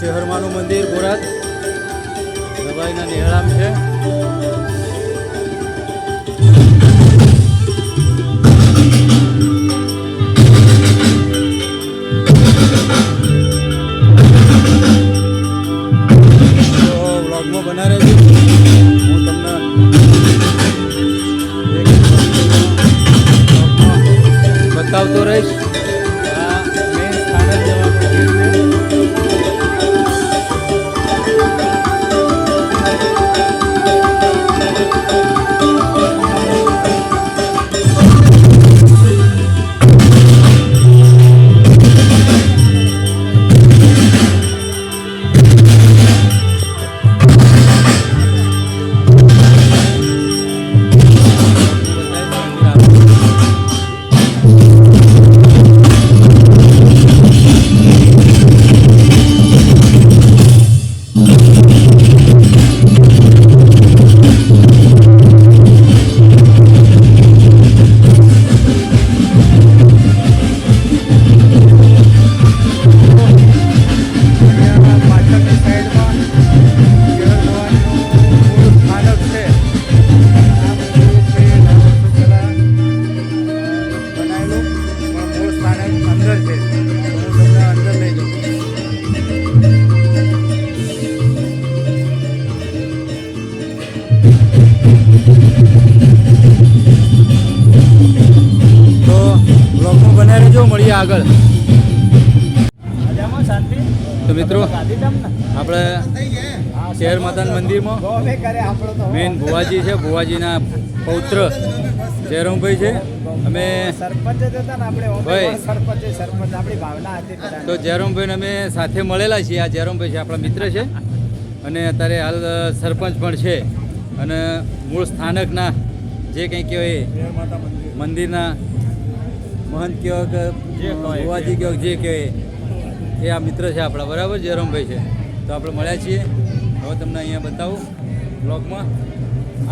છે હરમાનું મંદિર ગોરાત દવાઈના નિહળામ છે. બતાવતો રહીશ. શહેર માતાના મંદિરમાં. મેન ભુવાજી છે ભુવાજીના પૌત્ર જયરામભાઈ છે. અમે ભાઈ. તો જયરામભાઈને અમે સાથે મળેલા છીએ. આ જયરામભાઈ છે આપણા મિત્ર છે. અને અત્યારે હાલ સરપંચ પણ છે. અને મૂળ સ્થાનકના જે કંઈ કહેવાય મંદિરના મહંત કહેવાય કે ભુવાજી કહેવાય જે કહેવાય એ આ મિત્ર છે આપણા. બરાબર? જયરામભાઈ છે. તો આપણે મળ્યા છીએ. હવે તમને અહીંયા બતાવું બ્લોગમાં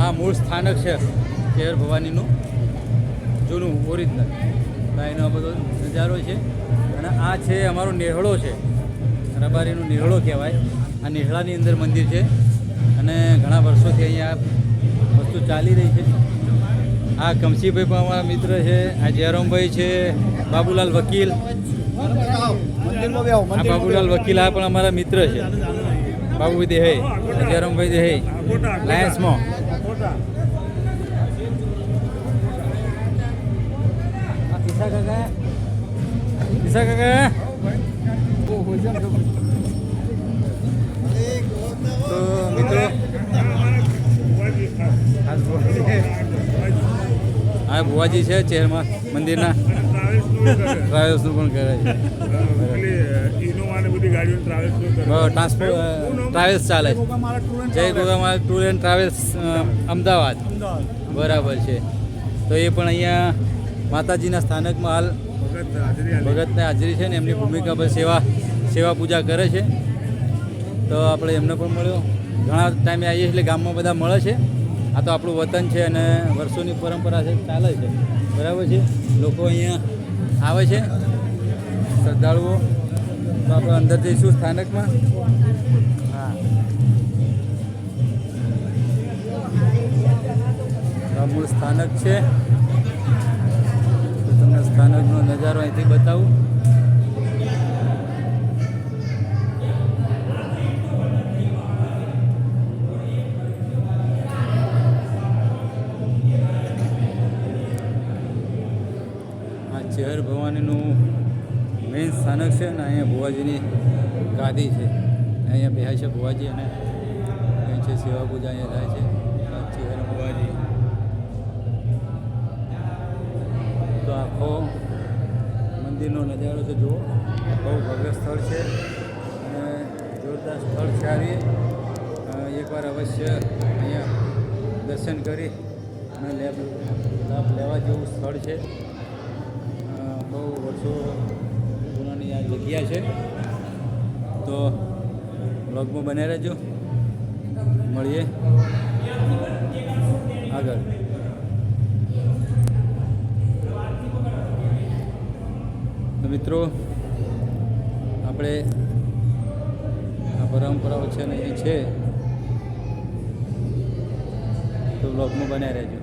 આ મૂળ સ્થાનક છે કેર ભવાનીનું, જૂનું ઓરિજિનલ. એનો બધો નજારો છે. અને આ છે અમારો નેહળો છે. રબારીનું નેહળો કહેવાય. આ નેહળાની અંદર મંદિર છે. અને ઘણા વર્ષોથી અહીંયા વસ્તુ ચાલી રહી છે. આ કમસીભાઈ પણ અમારા મિત્ર છે, આ જયરામભાઈ છે, બાબુલાલ વકીલ આ બાબુલાલ વકીલ આ પણ અમારા મિત્ર છે. બાબુભાઈ દેહે જયરામભાઈ દેહે લાયન્સમાં કાકા. તો મિત્રો, આ ભુવાજી છે, ચેરમાં મંદિરના. ટ્રાવેલ્સનું પણ કરે છે. ટ્રાન્સપોર્ટ ટ્રાવેલ્સ ચાલે છે. જય ગોગામાલ ટૂર એન્ડ ટ્રાવેલ્સ અમદાવાદ. બરાબર છે. તો એ પણ અહીંયા માતાજીના સ્થાનકમાં હાલ ભગતને હાજરી છે ને એમની ભૂમિકા પર સેવા સેવા પૂજા કરે છે. તો આપણે એમને પણ મળ્યો. ઘણા ટાઈમે આવીએ એટલે ગામમાં બધા મળે છે. આ તો આપણું વતન છે અને વર્ષોની પરંપરા છે ચાલે છે. બરાબર છે. લોકો અહીંયા આવે છે. શ્રદ્ધાળુઓ, તો આપણે અંદર જઈશું સ્થાનકમાં. હા. મૂળ સ્થાનક છે. તો તમને સ્થાનકનો નજારો અહીંથી બતાવું. ભવાનીનું મેઇન સ્થાનક છે અને અહીંયા ભુવાજીની ગાદી છે. અહીંયા બેહાય છે ભુવાજી અને અહીં છે સેવા પૂજા અહીંયા થાય છે. આ ભુવાજી. તો આખો મંદિરનો નજારો છે જુઓ. બહુ ભવ્ય સ્થળ છે અને જોરદાર સ્થળ છે આવી. એકવાર અવશ્ય અહીંયા દર્શન કરી અને લેબ લાભ લેવા જેવું સ્થળ છે. વર્ષો જૂનાની આ જગ્યા છે. તો બ્લોગમાં બને રહેજો. મળીએ. આગળ. તો મિત્રો, આપણે આ પરંપરાઓ છે ને એ છે. તો બ્લોગમાં બન્યા રહેજો.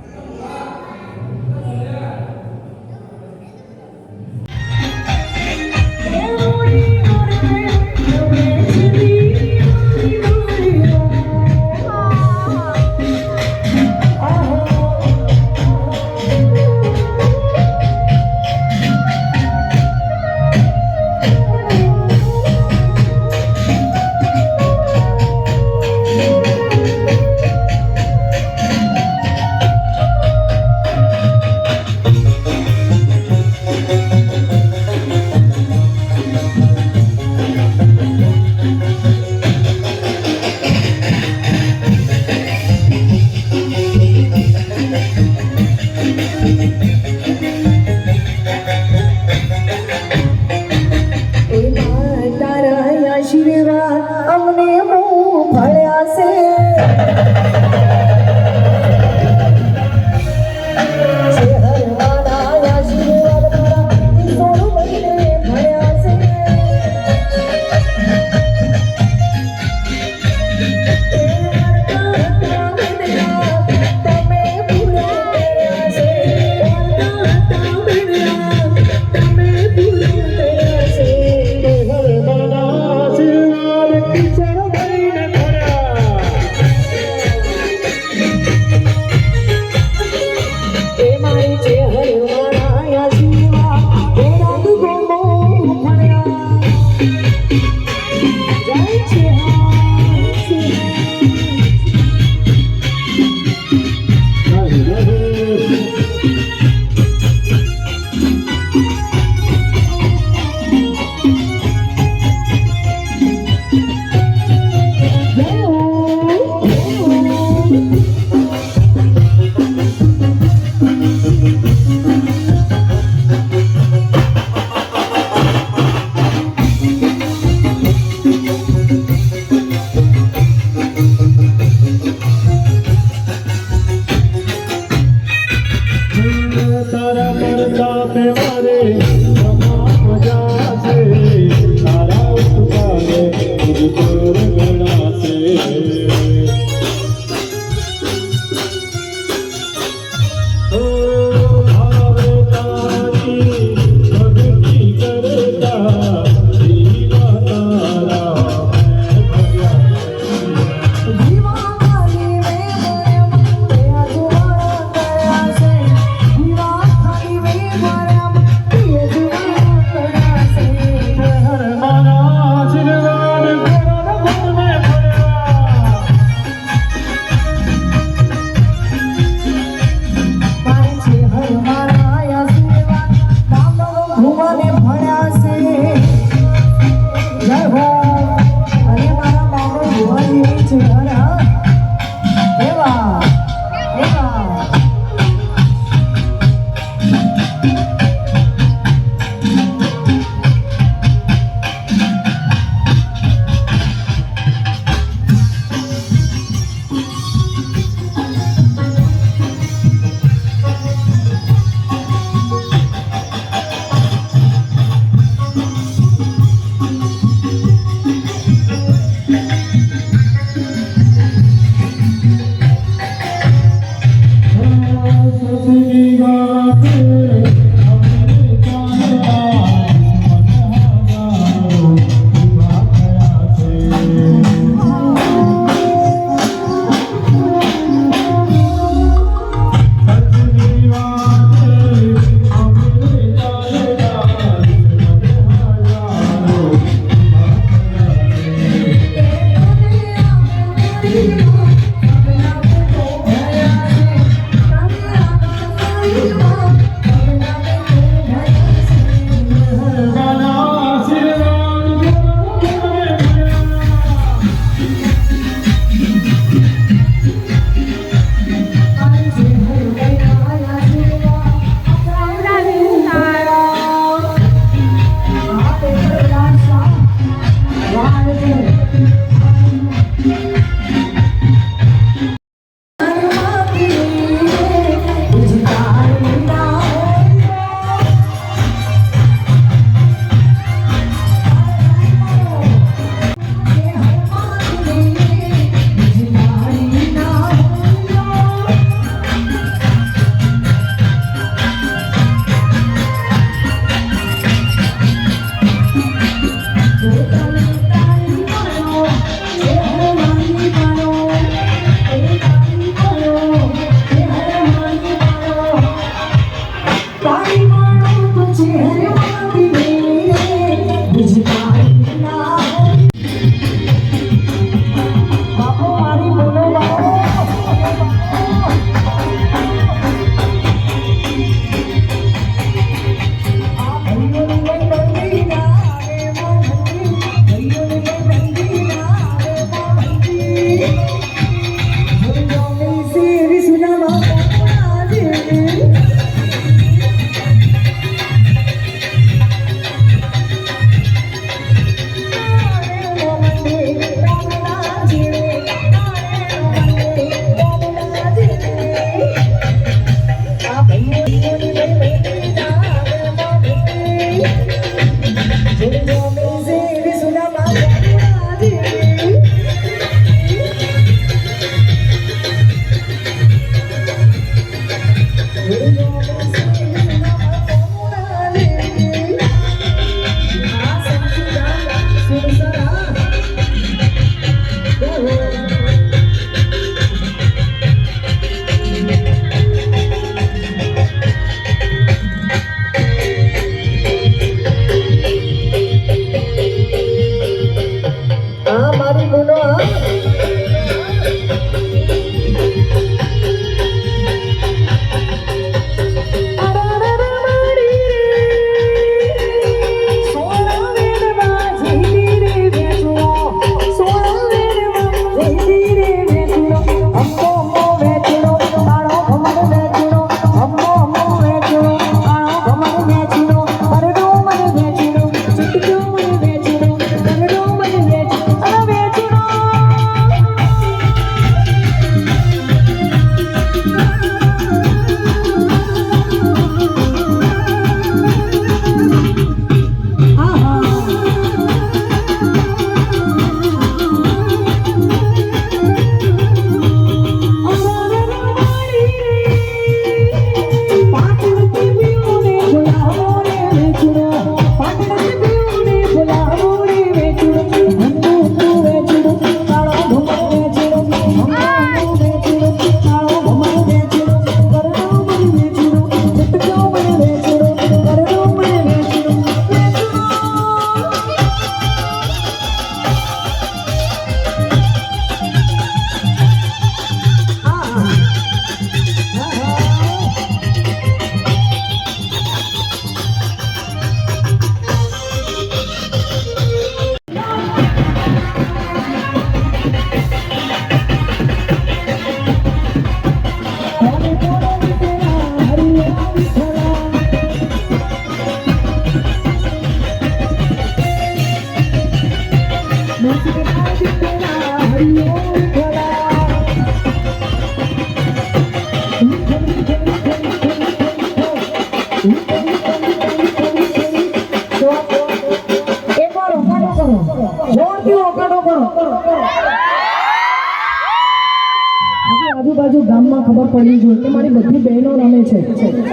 આજુબાજુ ગામમાં ખબર પડી જોઈએ કે મારી બધી બહેનો રમે છે.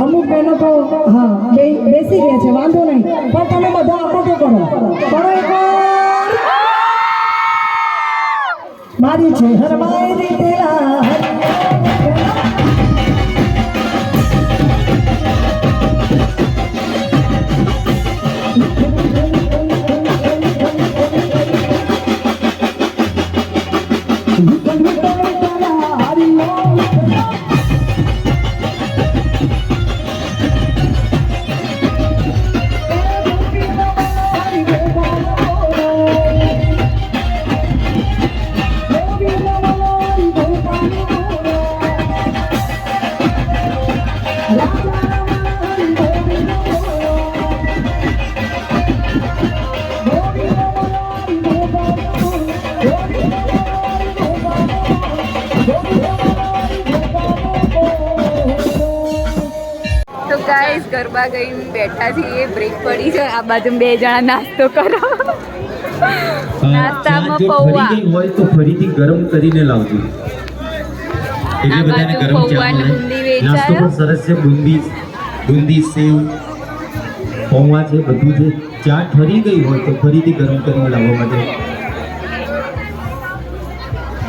અમુક બહેનો તો, હા બેસી ગયા છે, વાંધો નહીં. પણ તમે બધા આપો કરો. કરો એકવાર મારી છે હરમાઈ દીધેલા. ગરબા ગઈને બેઠા છીએ બ્રેક પડી છે. આ બાજુ બે જણા નાસ્તો કરો. નાસ્તામાં પૌવા. હોય તો ફરીથી ગરમ કરીને લાવજો. એટલે બધાને ગરમ ચા મળે. નાસ્તો પણ સરસ છે બુંદી બુંદી સેવ પૌવા છે બધું છે. ચા ઠરી ગઈ હોય તો ફરીથી ગરમ કરીને લાવવા માટે.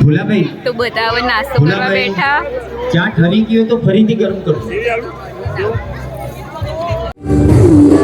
ભોલાભાઈ તો બધા હવે નાસ્તો કરવા બેઠા. ચા ઠરી ગઈ હોય તો ફરીથી ગરમ કરો. Oh.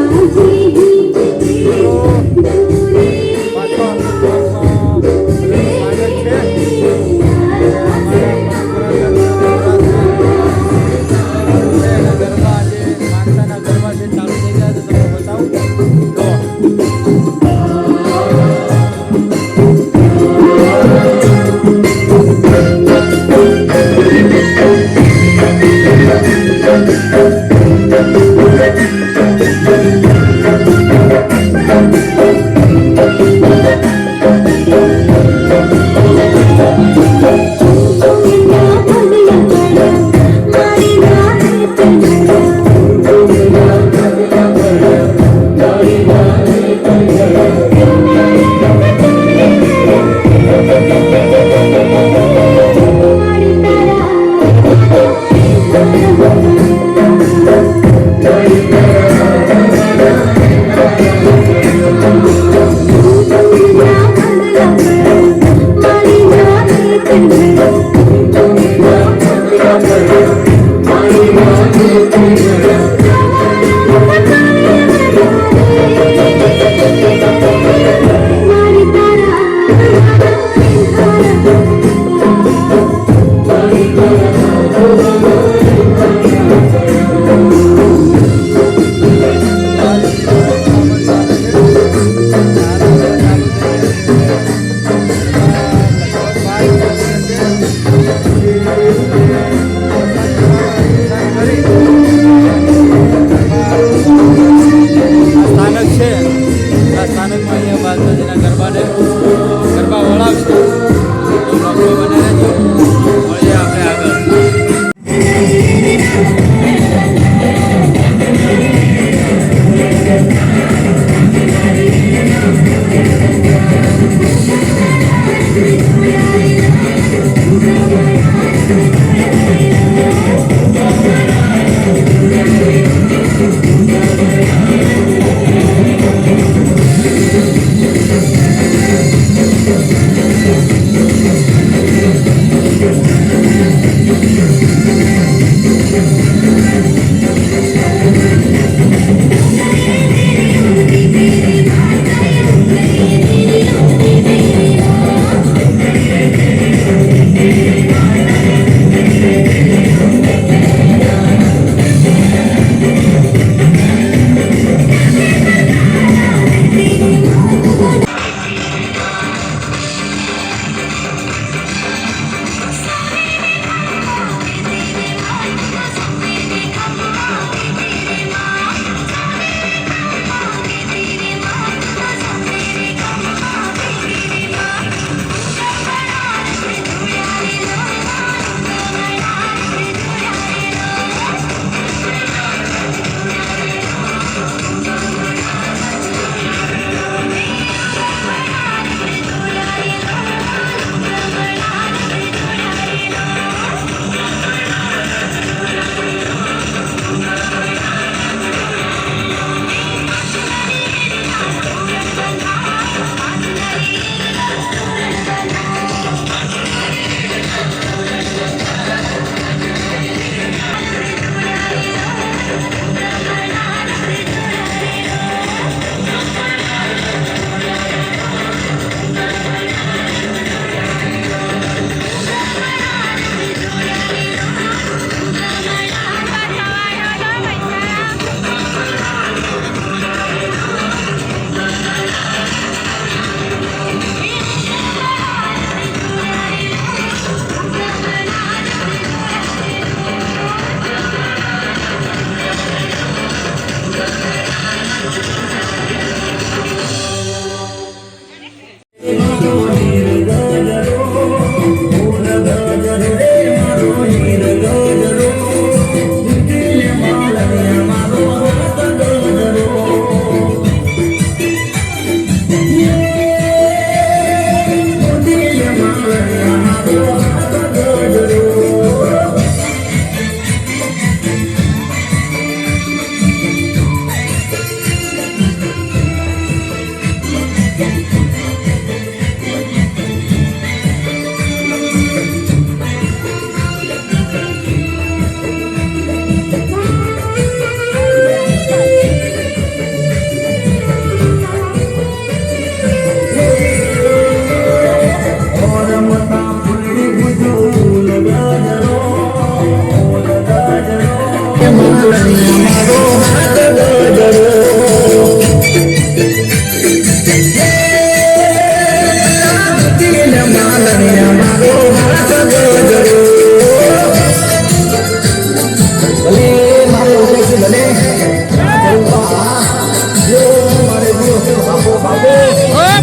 Amém.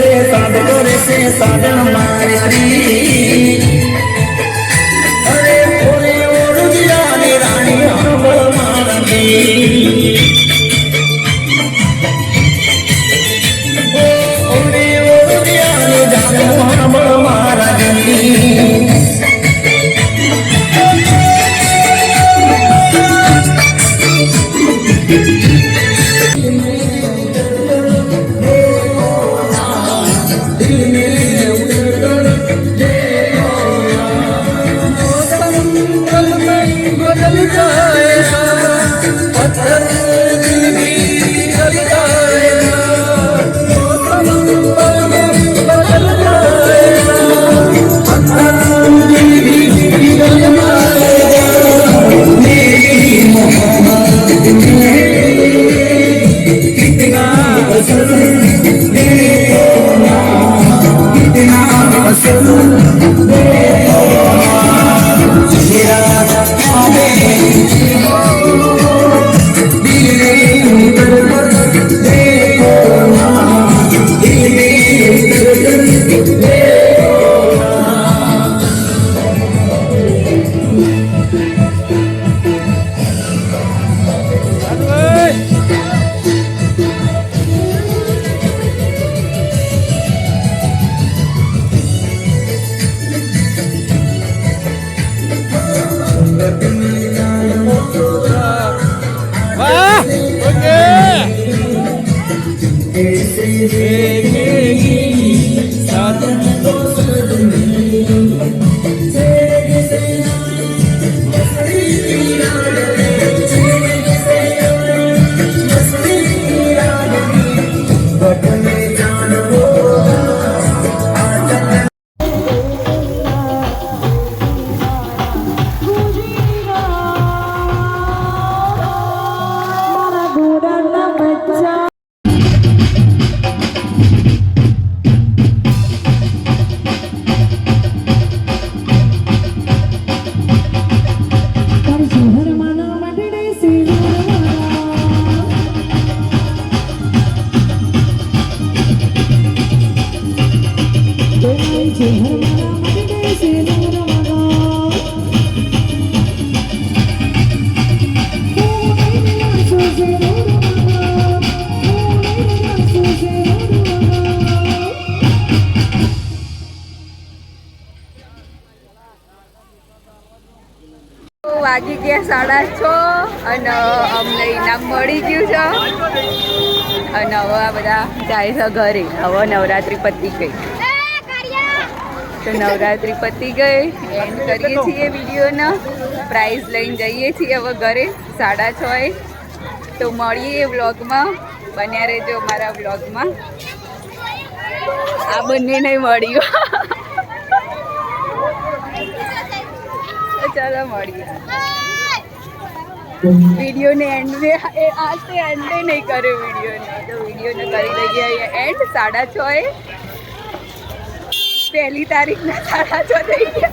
છે સાદ કરે છે મારી. સાડા છ અને અમને ઇનામ મળી ગયું છે. અને હવે આ બધા જાય છે ઘરે. હવે નવરાત્રિ પતી ગઈ. તો નવરાત્રિ પતી ગઈ. એન્ડ કરીએ છીએ વિડીયોનો. પ્રાઇઝ લઈને જઈએ છીએ હવે ઘરે. સાડા છ એ. તો મળીએ વ્લોગમાં. બન્યા રહેજો મારા વ્લોગમાં. આ બંને નહીં મળ્યું. ચાલો મળીએ. વિડીયોને એન્ડ એ આજે એન્ડે નહીં કર્યો વિડીયોને. તો વિડીયોને કરી દઈએ એન્ડ સાડા છ એ. પહેલી તારીખના સાડા છ થઈ ગયા.